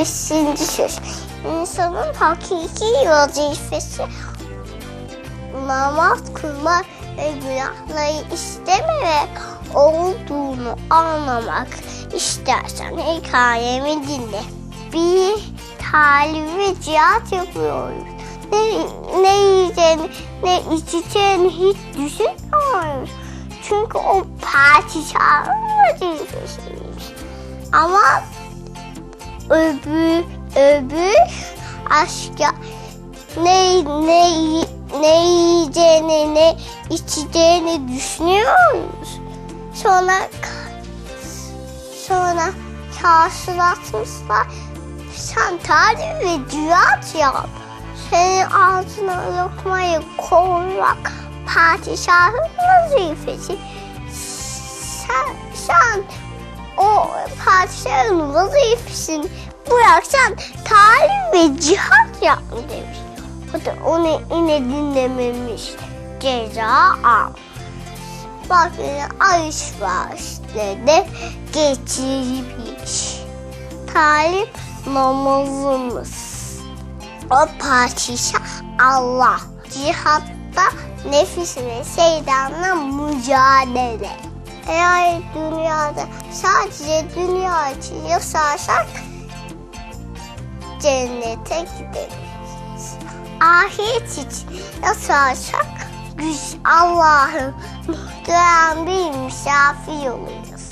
Beşinci söz. İnsanın hakiki vazifesi namaz kılmak ve günahları istememek olduğunu anlamak istersen hikayemi dinle. Bir talim ve cihat yapıyoruz. Ne, ne yiyeceğini ne içeceğini hiç düşünmüyoruz. Çünkü o padişahın vazifesiymiş. Ama öbür, öbür aşka ne, ne, ne yiyeceğini ne içeceğini düşünüyoruz. Sonra sonra karşılaşmışlar. Sen ve cihat yap. Senin ağzına lokmayı koymak padişahın vazifesi. Sen, sen o padişahın vazifesini bıraksan tarih ve cihat yap demiş. O da onu yine dinlememiş. Ceza al. Bak yine alışverişte geçirmiş. Talim namazımız. O padişah Allah. Cihatta nefis ve şeytanla mücadele. Eğer dünyada sadece dünya için yaşarsak cennete gideriz. Ahiret için yaşarsak güç Allah'ın muhterem bir misafir oluruz.